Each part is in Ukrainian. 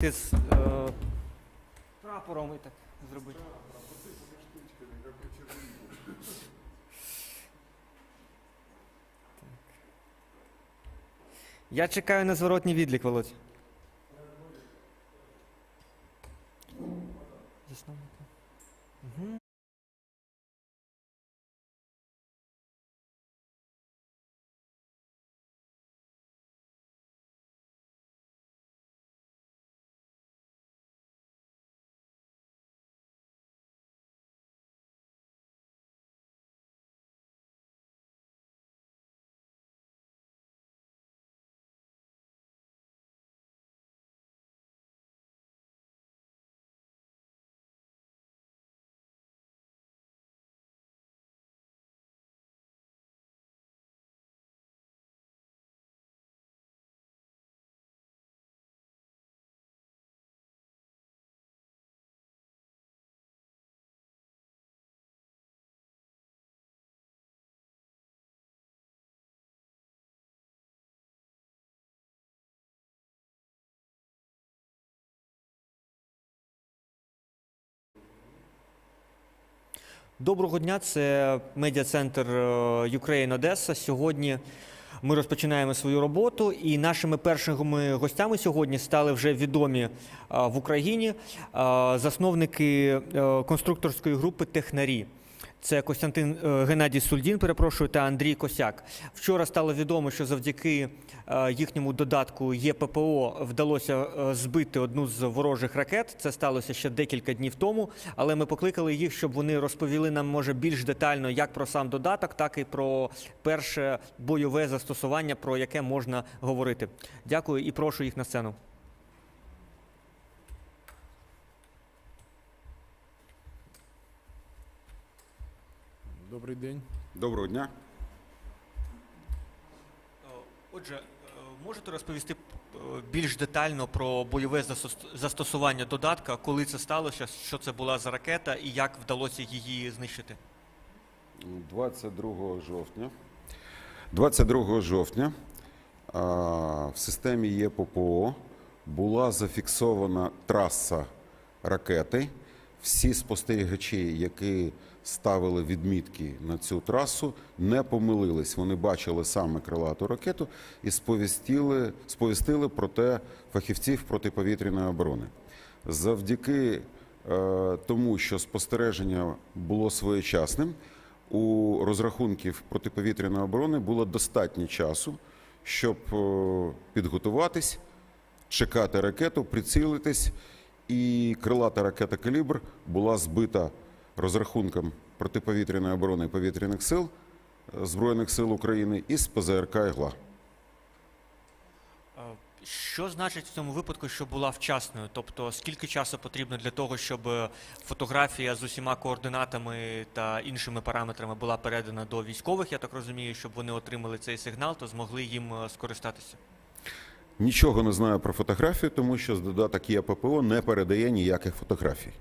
Ти з е, прапором і так зробити. Я чекаю на зворотній відлік, Володь. Засновника. Доброго дня, це медіа-центр е, Ukraine Одеса. Сьогодні ми розпочинаємо свою роботу, і нашими першими гостями сьогодні стали вже відомі е, в Україні е, засновники конструкторської групи Технарі. Це Костянтин е, Геннадій Сульдін, перепрошую, та Андрій Косяк. Вчора стало відомо, що завдяки е, їхньому додатку ЄППО вдалося е, збити одну з ворожих ракет. Це сталося ще декілька днів тому. Але ми покликали їх, щоб вони розповіли нам може більш детально як про сам додаток, так і про перше бойове застосування, про яке можна говорити. Дякую і прошу їх на сцену. Добрий день. Доброго дня. Отже, можете розповісти більш детально про бойове застосування додатка, коли це сталося, що це була за ракета і як вдалося її знищити? 22 жовтня. 22 жовтня в системі ЄППО була зафіксована траса ракети. Всі спостерігачі, які ставили відмітки на цю трасу, не помилились. Вони бачили саме крилату ракету і сповістили, сповістили про те фахівців протиповітряної оборони. Завдяки е, тому, що спостереження було своєчасним, у розрахунків протиповітряної оборони було достатньо часу, щоб е, підготуватись, чекати ракету, прицілитись, і крилата ракета Калібр була збита розрахунком протиповітряної оборони повітряних сил е, Збройних сил України із ПЗРК «Ігла». Е, Що значить в цьому випадку, що була вчасною? Тобто, скільки часу потрібно для того, щоб е, фотографія з усіма координатами та іншими параметрами була передана до військових, я так розумію, щоб вони отримали цей сигнал, то змогли їм скористатися? Нічого не знаю про фотографію, тому що з додаток ЄППО не передає ніяких фотографій.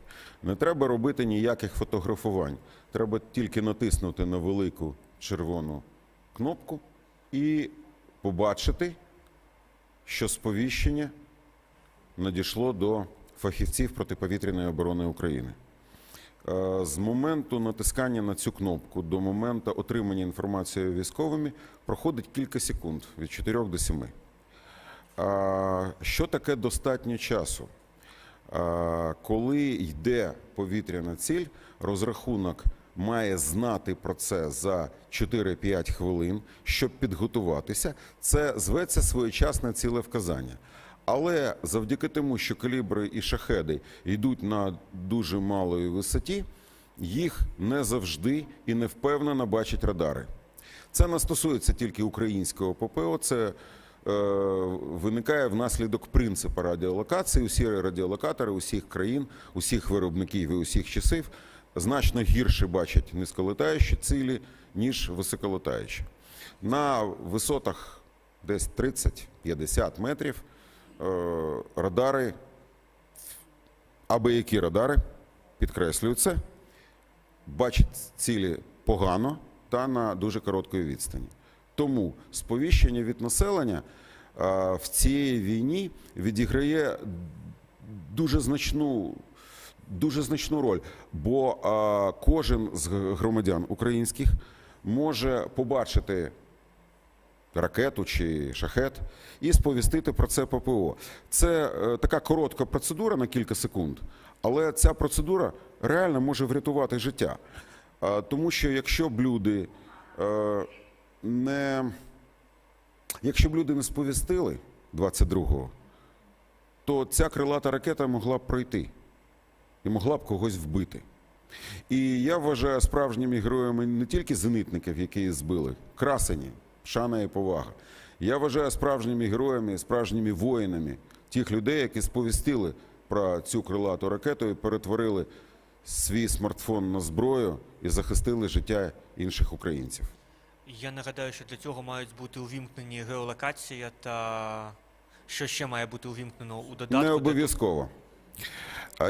Не треба робити ніяких фотографувань. Треба тільки натиснути на велику червону кнопку і побачити, що сповіщення надійшло до фахівців протиповітряної оборони України. Е, З моменту натискання на цю кнопку до моменту отримання інформації військовими проходить кілька секунд від 4 до 7. Що таке достатньо часу? Коли йде повітряна ціль, розрахунок має знати про це за 4-5 хвилин, щоб підготуватися. Це зветься своєчасне цілевказання. Але завдяки тому, що калібри і шахеди йдуть на дуже малої висоті, їх не завжди і не впевнено бачать радари. Це не стосується тільки українського ППО, це виникає внаслідок принципу радіолокації. Усі радіолокатори усіх країн, усіх виробників і усіх часів значно гірше бачать низьколетаючі цілі, ніж високолетаючі. На висотах десь 30-50 метрів е, радари, аби які радари, підкреслюю це, бачать цілі погано та на дуже короткої відстані. Тому сповіщення від населення в цій війні відіграє дуже значну, дуже значну роль, бо кожен з громадян українських може побачити ракету чи шахет і сповістити про це ППО. Це е, така коротка процедура на кілька секунд, але ця процедура реально може врятувати життя. Тому що якщо б люди е, не якщо б люди не сповістили 22-го, то ця крилата ракета могла б пройти і могла б когось вбити. І я вважаю справжніми героями не тільки зенитників, які її збили, красені, шана і повага. Я вважаю справжніми героями, справжніми воїнами тих людей, які сповістили про цю крилату ракету і перетворили свій смартфон на зброю і захистили життя інших українців. Я нагадаю, що для цього мають бути увімкнені геолокація та що ще має бути увімкнено у додатку. Не обов'язково.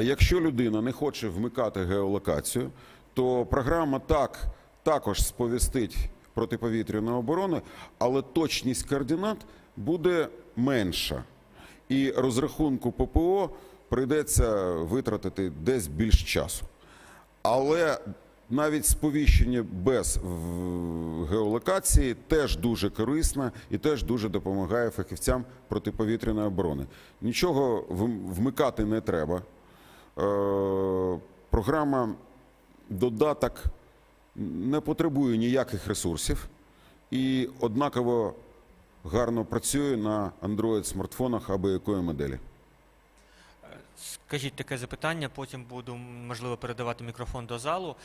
Якщо людина не хоче вмикати геолокацію, то програма так також сповістить протиповітряну оборону, але точність координат буде менша. І розрахунку ППО прийдеться витратити десь більш часу. Але навіть сповіщення без геолокації теж дуже корисно і теж дуже допомагає фахівцям протиповітряної оборони. Нічого вмикати не треба. Е, Програма додаток не потребує ніяких ресурсів і однаково гарно працює на Android смартфонах або якої моделі. Скажіть таке запитання, потім буду можливо передавати мікрофон до залу.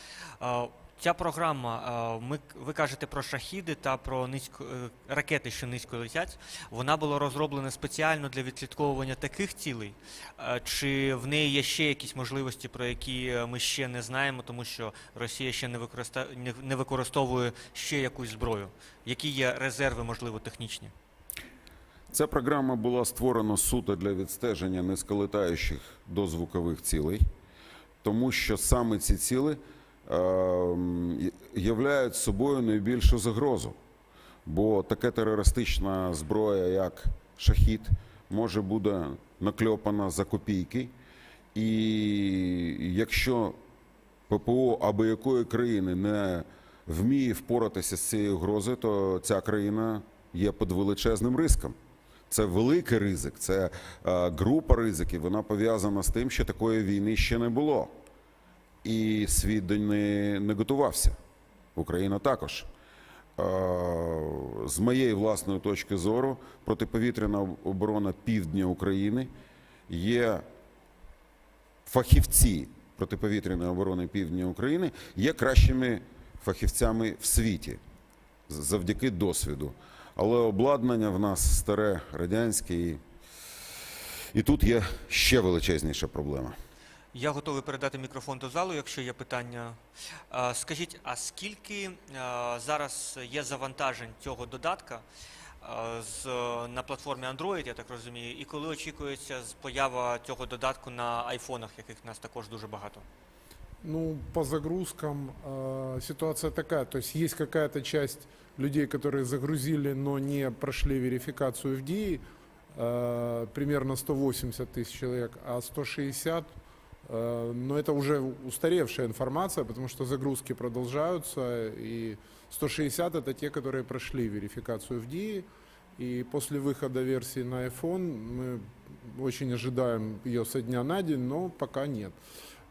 Ця програма, ми, ви кажете про шахіди та про низько, е, ракети, що низько летять. Вона була розроблена спеціально для відслідковування таких цілей. Чи в неї є ще якісь можливості, про які е, ми ще не знаємо, тому що Росія ще не використа... не- не використовує ще якусь зброю? Які є резерви, можливо, технічні? Ця програма була створена суто для відстеження низьколетаючих дозвукових цілей, тому що саме ці ціли е, являють собою найбільшу загрозу. Бо таке терористична зброя, як шахід, може бути накльопана за копійки. І якщо ППО або якої країни не вміє впоратися з цією грозою, то ця країна є під величезним риском. Це великий ризик, це е, група ризиків. Вона пов'язана з тим, що такої війни ще не було. І світ до неї не готувався. Україна також. Е, З моєї власної точки зору, протиповітряна оборона півдня України є фахівці протиповітряної оборони півдня України є кращими фахівцями в світі завдяки досвіду. Але обладнання в нас старе, радянське, і, і тут є ще величезніша проблема. Я готовий передати мікрофон до залу, якщо є питання. Скажіть, а скільки зараз є завантажень цього додатка з, на платформі Android, я так розумію, і коли очікується поява цього додатку на айфонах, яких в нас також дуже багато? Ну, по загрузкам э, ситуация такая. То есть есть какая-то часть людей, которые загрузили, но не прошли верификацию в ДИИ. э, примерно 180 тысяч человек, а 160 э, но это уже устаревшая информация, потому что загрузки продолжаются, и 160 это те, которые прошли верификацию в ДИИ, и после выхода версии на iPhone мы очень ожидаем ее со дня на день, но пока нет.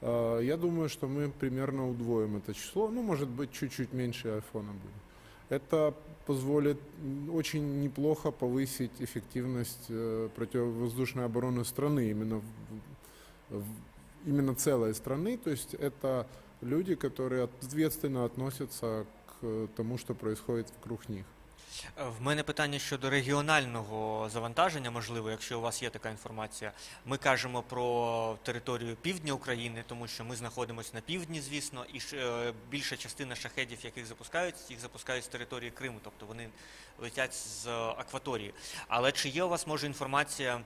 Э, Я думаю, что мы примерно удвоим это число, ну, может быть, чуть-чуть меньше айфона будет. Это позволит очень неплохо повысить эффективность э, противовоздушной обороны страны, именно, именно целой страны. То есть это люди, которые ответственно относятся к тому, что происходит вокруг них. Е, В мене питання щодо регіонального завантаження, можливо, якщо у вас є така інформація. Ми кажемо про територію півдня України, тому що ми знаходимося на півдні, звісно, і е, більша частина шахедів, яких запускають, їх запускають з території Криму, тобто вони летять з е, акваторії. Але чи є у вас може інформація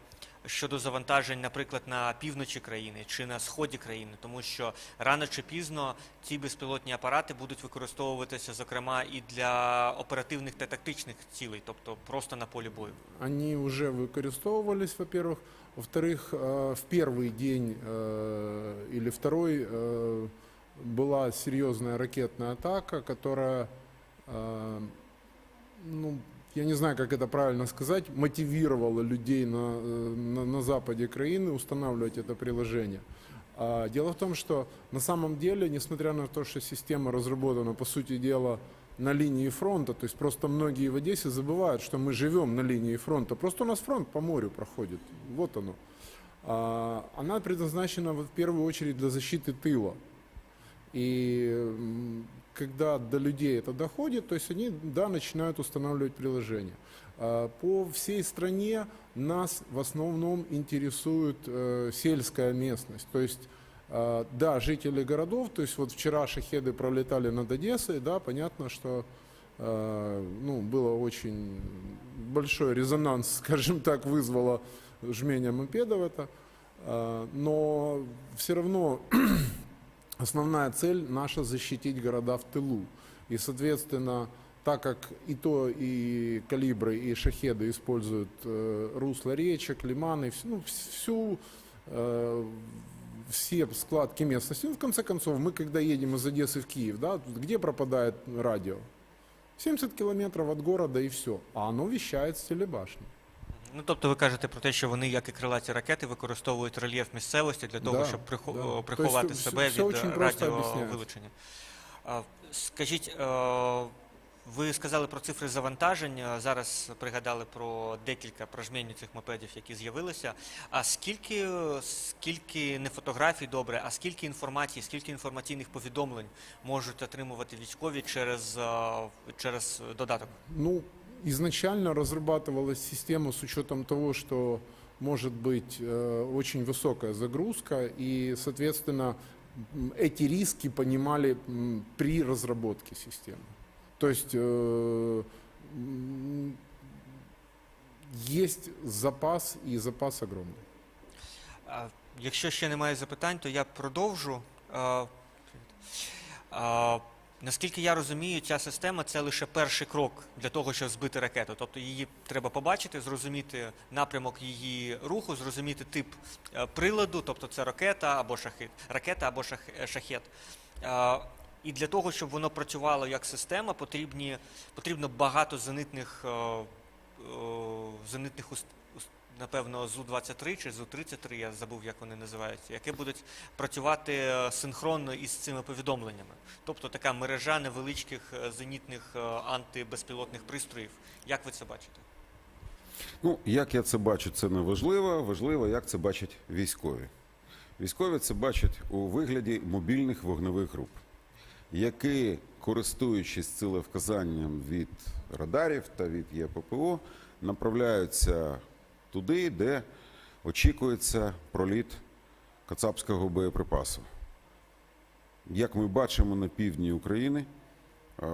щодо завантажень, наприклад, на півночі країни чи на сході країни, тому що рано чи пізно ці безпілотні апарати будуть використовуватися, зокрема, і для оперативних та тактичних цілей, тобто просто на полі бою. Они уже выкористовывались, во-первых. Во-вторых, э, в первый день э, или второй э, была серьезная ракетная атака, которая, э, ну, я не знаю, как это правильно сказать, мотивировала людей на, э, на, на западе краины устанавливать это приложение. А, Дело в том, что на самом деле, несмотря на то, что система разработана, по сути дела, на линии фронта, то есть просто многие в Одессе забывают, что мы живем на линии фронта. Просто у нас фронт по морю проходит. Вот оно. А, Она предназначена в первую очередь для защиты тыла. И когда до людей это доходит, то есть они, да, начинают устанавливать приложение. А, По всей стране нас в основном интересует э, сельская местность. То есть, э, да, жители городов, то есть вот вчера шахеды пролетали над Одессой, да, понятно, что э, ну, было очень большой резонанс, скажем так, вызвало жмение мопедов это. Но все равно основная цель наша защитить города в тылу. И, соответственно, так как и то, и калибры, и шахеды используют э, русло речек, лиманы, вс- ну, вс- всю, э, все складки местности. Ну, в конце концов, мы когда едем из Одессы в Киев, да, где пропадает радио? 70 километров от города и все. А оно вещает с телебашни. Ну, тобто ви кажете про те, що вони, як і крилаті ракети, використовують рельєф місцевості для того, Да, щоб прихо- да. Тобто приховати все- себе все від е, радіовилучення. Скажіть, е, ви сказали про цифри завантаження, зараз пригадали про декілька прожмінь цих мопедів, які з'явилися. А скільки, скільки не фотографій добре, а скільки інформації, скільки інформаційних повідомлень можуть отримувати військові через, е, через додаток? Ну, изначально разрабатывалась система с учетом того, что может быть э, очень высокая загрузка, и, соответственно, эти риски понимали при разработке системы. То есть э, есть запас, и запас огромный. А, Якщо ще немає запитань, то я продовжу. Наскільки я розумію, ця система це лише перший крок для того, щоб збити ракету. Тобто її треба побачити, зрозуміти напрямок її руху, зрозуміти тип е, приладу, тобто це ракета або шахет, ракета або шах- е, шахет. І для того, щоб воно працювало як система, потрібні, потрібно багато зенитних, е, е, зенитних уст- напевно, ЗУ-23 чи ЗУ-33, я забув, як вони називаються, які будуть працювати е, синхронно із цими повідомленнями. Тобто така мережа невеличких е, зенітних е, антибезпілотних пристроїв. Як ви це бачите? Ну, як я це бачу, це не важливо. Важливо, як це бачать військові. Військові це бачать у вигляді мобільних вогневих груп, які, користуючись цілевказанням від радарів та від ЄППО, направляються туди, де очікується проліт кацапського боєприпасу. Як ми бачимо на півдні України, е,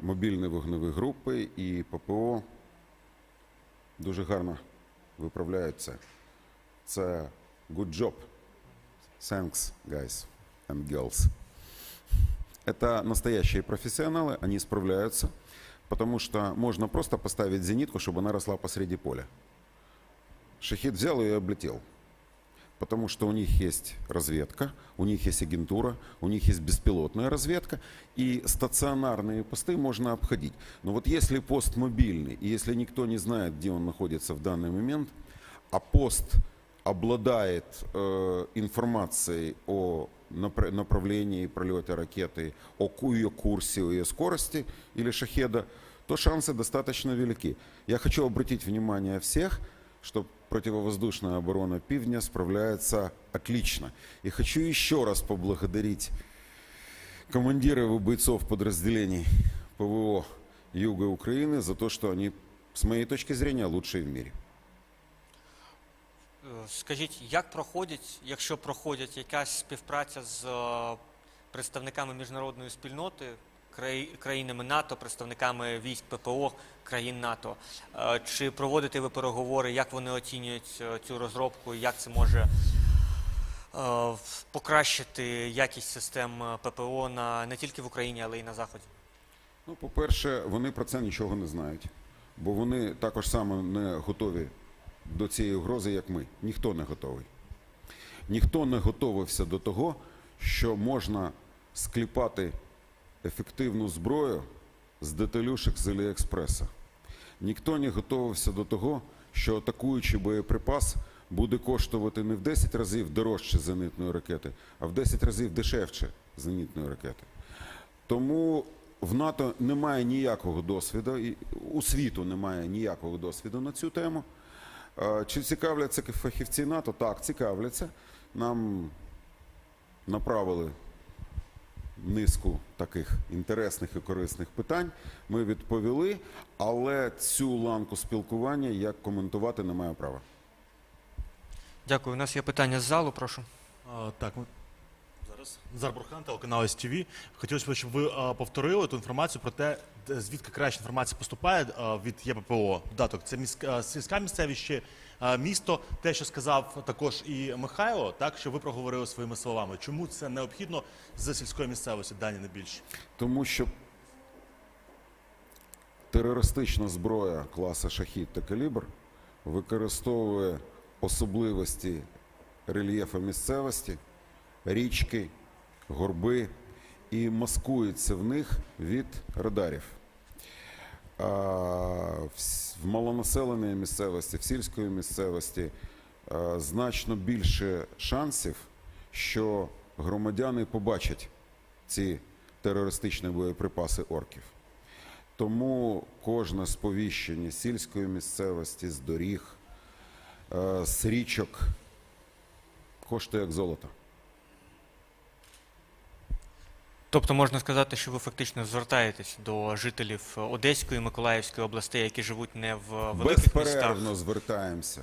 мобільні вогневі групи і ППО дуже гарно виправляються. Це good job. Thanks, guys and girls. Это настоящие профессионалы, они справляются, потому что можно просто поставить зенитку, чтобы она росла посреди поля. Шахид взял и облетел. Потому что у них есть разведка, у них есть агентура, у них есть беспилотная разведка, и стационарные посты можно обходить. Но вот если пост мобильный, и если никто не знает, где он находится в данный момент, а пост обладает э, информацией о напр- направлении пролета ракеты, о ее курсе, о ее скорости или шахеда, то шансы достаточно велики. Я хочу обратить внимание всех, что противовоздушная оборона Пивня справляется отлично. И хочу еще раз поблагодарить командиров и бойцов подразделений ПВО Юга Украины за то, что они, с моей точки зрения, лучшие в мире. Е, Скажіть, як проходять, якщо проходять якась співпраця з е, представниками міжнародної спільноти країнами НАТО, представниками військ ППО країн НАТО. Е, Чи проводите ви переговори, як вони оцінюють е, цю розробку, як це може е, покращити якість систем ППО на не тільки в Україні, але й на Заході? Ну, по-перше, вони про це нічого не знають, бо вони також само не готові до цієї угрози, як ми. Ніхто не готовий. Ніхто не готовився до того, що можна скліпати ефективну зброю з деталюшек з Аліекспреса. Ніхто не готувався до того, що атакуючий боєприпас буде коштувати не в 10 разів дорожче зенитної ракети, а в 10 разів дешевше зенітної ракети. Тому в НАТО немає ніякого досвіду, і у світу немає ніякого досвіду на цю тему. Чи цікавляться фахівці НАТО? Так, цікавляться. Нам направили низку таких інтересних і корисних питань. Ми відповіли, але цю ланку спілкування я коментувати не маю права. Дякую. У нас є питання з залу, прошу. А, Так, ми зараз Назар Бурхан, телеканал СТВ. Хотілося б, щоб ви а, повторили ту інформацію про те, де- звідки краща інформація поступає а, від ЄППО. Додаток, це міська, сільська місцевість чи а, місто. Те, що сказав також і Михайло, так що ви проговорили своїми словами. Чому це необхідно з сільської місцевості, дані не більше? Тому що терористична зброя класу шахід та калібр використовує особливості рельєфу місцевості, річки, горби і маскується в них від радарів. В малонаселеній місцевості, в сільської місцевості значно більше шансів, що громадяни побачать ці терористичні боєприпаси орків. Тому кожне сповіщення сільської місцевості, з доріг, е, з річок коштує як золото. Тобто можна сказати, що ви фактично звертаєтесь до жителів Одеської, Миколаївської областей, які живуть не в великих Безперервно містах. звертаємося.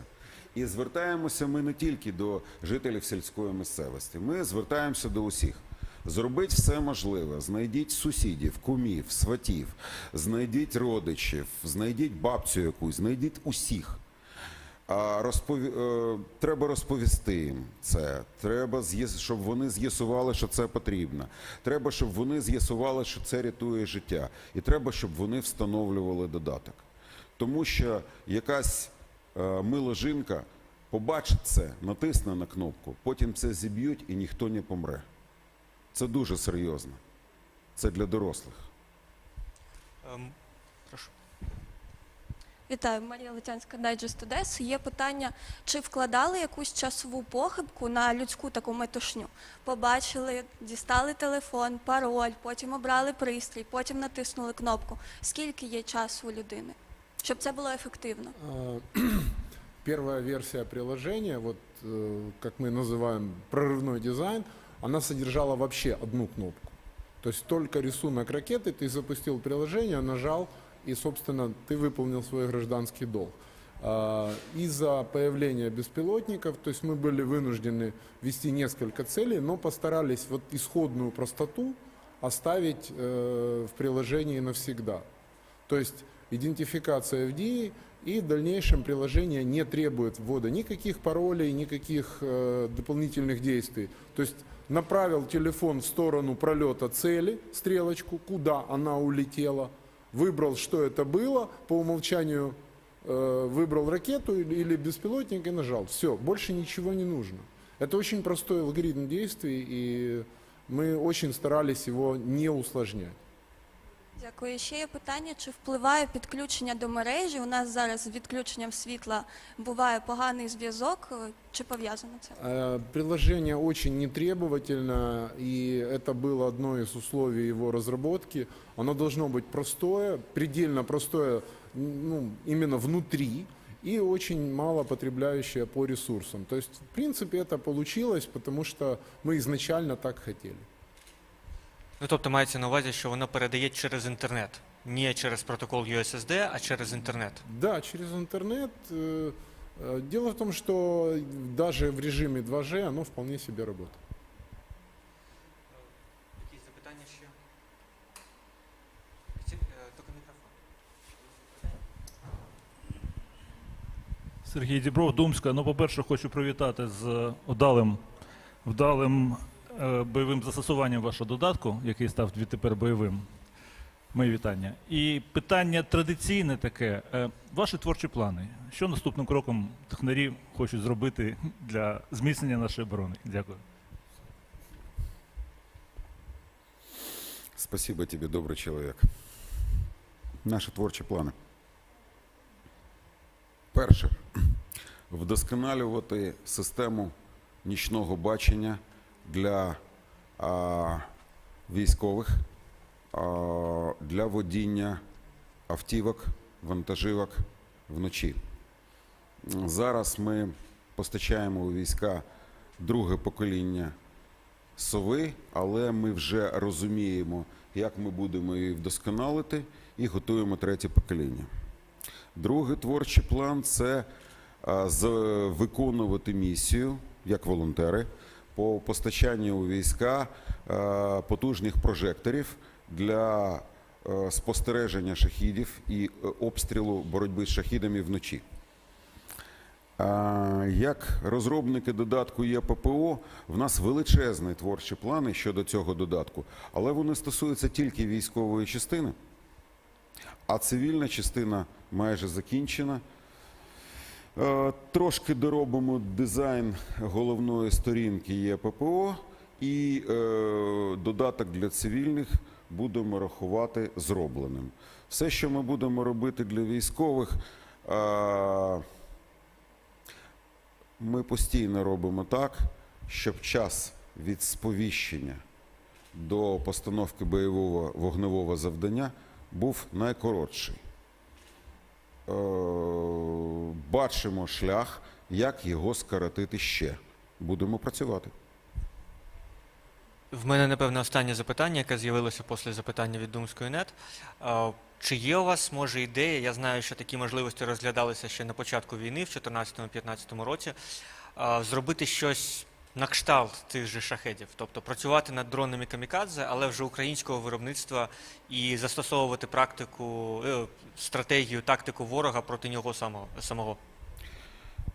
І звертаємося ми не тільки до жителів сільської місцевості, ми звертаємося до усіх. Зробіть все можливе, знайдіть сусідів, кумів, сватів, знайдіть родичів, знайдіть бабцю якусь, знайдіть усіх. А розпові... е, треба розповісти їм це. Треба, щоб вони з'ясували, що це потрібно. Треба, щоб вони з'ясували, що це рятує життя. І треба, щоб вони встановлювали додаток. Тому що якась е, мила жінка побачить це, натисне на кнопку, потім це зіб'ють і ніхто не помре. Це дуже серйозно. Це для дорослих. Ем, Прошу. Вітаю, Марія Летянська, Дайджест Одеси. Є питання, чи вкладали якусь часову похибку на людську таку метушню? Побачили, дістали телефон, пароль, потім обрали пристрій, потім натиснули кнопку. Скільки є часу у людини, щоб це було ефективно? Э, Первая версия приложения, вот э, как мы называем прорывной дизайн, она содержала вообще одну кнопку. То есть только рисунок ракеты, ты запустил приложение, нажал, и, собственно, ты выполнил свой гражданский долг. А, Из-за появления беспилотников, то есть мы были вынуждены ввести несколько целей, но постарались вот исходную простоту оставить э, в приложении навсегда. То есть идентификация FD и в дальнейшем приложение не требует ввода никаких паролей, никаких э, дополнительных действий. То есть направил телефон в сторону пролета цели, стрелочку, куда она улетела, выбрал, что это было, по умолчанию э, выбрал ракету или, или беспилотник и нажал. Все, больше ничего не нужно. Это очень простой алгоритм действий, и мы очень старались его не усложнять. Дякую. Ще є питання, чи впливає підключення до мережі? У нас зараз з відключенням світла буває поганий зв'язок. Е, Чи пов'язано це? Э, Приложение очень нетребовательно, и это было одно из условий его разработки. Оно должно быть простое, предельно простое, ну, именно внутри, и очень мало потребляющее по ресурсам. То есть, в принципе, это получилось, потому что мы изначально так хотели. Ну, тобто мається на увазі, що воно передає через інтернет, не через протокол USSD, а через интернет. Да, через інтернет. Е, е, Дело в тому, що навіть в режимі 2G воно вполне себе работает. Якісь запитання ще? Е, Сергій Дібров, Думська. Ну, по-перше, хочу привітати з удалим, вдалим бойовим застосуванням вашого додатку, який став відтепер бойовим. Мої вітання. І питання традиційне таке. Е, ваші творчі плани. Що наступним кроком технарі хочуть зробити для зміцнення нашої оборони? Дякую. Спасибо тебе, добрый человек. Наші творчі плани. Перше, вдосконалювати систему нічного бачення для а, військових а, для водіння автівок, вантажівок вночі. Зараз ми постачаємо у війська друге покоління сови, але ми вже розуміємо, як ми будемо її вдосконалити, і готуємо третє покоління. Другий творчий план це виконувати місію як волонтери по постачанню у війська потужних прожекторів для е, спостереження шахідів і е, обстрілу боротьби з шахідами вночі. Як розробники додатку є ППО, в нас величезні творчі плани щодо цього додатку, але вони стосуються тільки військової частини, а цивільна частина майже закінчена. Е, Трошки доробимо дизайн головної сторінки є ППО, і е, додаток для цивільних будемо рахувати зробленим. Все, що ми будемо робити для військових. е, ми постійно робимо так, щоб час від сповіщення до постановки бойового вогневого завдання був найкоротший. Е, Бачимо шлях, як його скоротити ще. Будемо працювати. В мене, напевно, останнє запитання, яке з'явилося після запитання від Думської нет. Е, Чи є у вас, може, ідея? Я знаю, що такі можливості розглядалися ще на початку війни, в 2014-2015 році, е, зробити щось на кшталт тих же шахедів, тобто працювати над дронами камікадзе, але вже українського виробництва і застосовувати практику, е, стратегію, тактику ворога проти нього самого.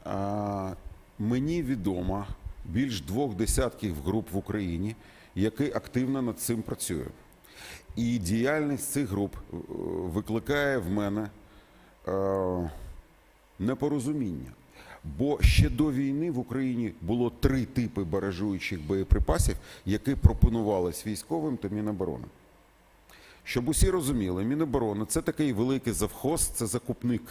А, Мені відомо більш двох десятків груп в Україні, які активно над цим працюють. І діяльність цих груп е, викликає в мене е, непорозуміння. Бо ще до війни в Україні було три типи баражуючих боєприпасів, які пропонувались військовим та Міноборони. Щоб усі розуміли, Міноборони це такий великий завхоз, це закупник.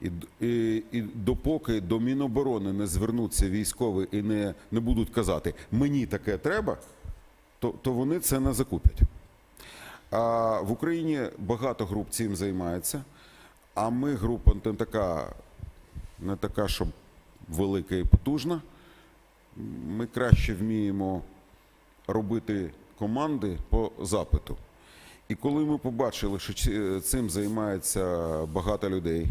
І, і, і допоки до Міноборони не звернуться військові і не, не будуть казати, мені таке треба, то, то вони це не закуплять. А в Україні багато груп цим займається, а ми група така, не така, щоб велика і потужна. Ми краще вміємо робити команди по запиту. І коли ми побачили, що цим займається багато людей,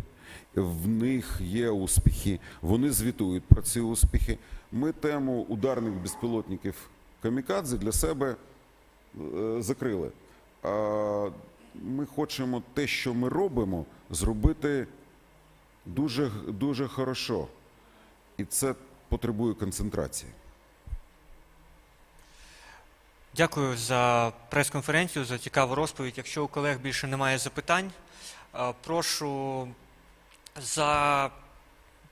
в них є успіхи, вони звітують про ці успіхи. Ми тему ударних безпілотників камікадзе для себе е, закрили. Ми хочемо те, що ми робимо, зробити дуже, дуже хорошо. І це потребує концентрації. Дякую за прес-конференцію, за цікаву розповідь. Якщо у колег більше немає запитань, е, прошу за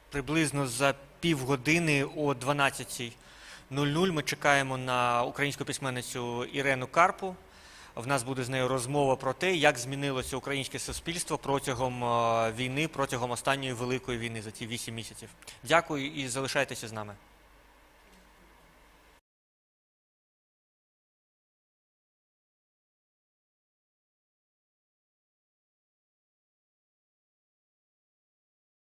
приблизно за півгодини о 12.00 ми чекаємо на українську письменницю Ірену Карпу. В нас буде з нею розмова про те, як змінилося українське суспільство протягом е, війни, протягом останньої великої війни за ці 8 місяців. Дякую і залишайтеся з нами.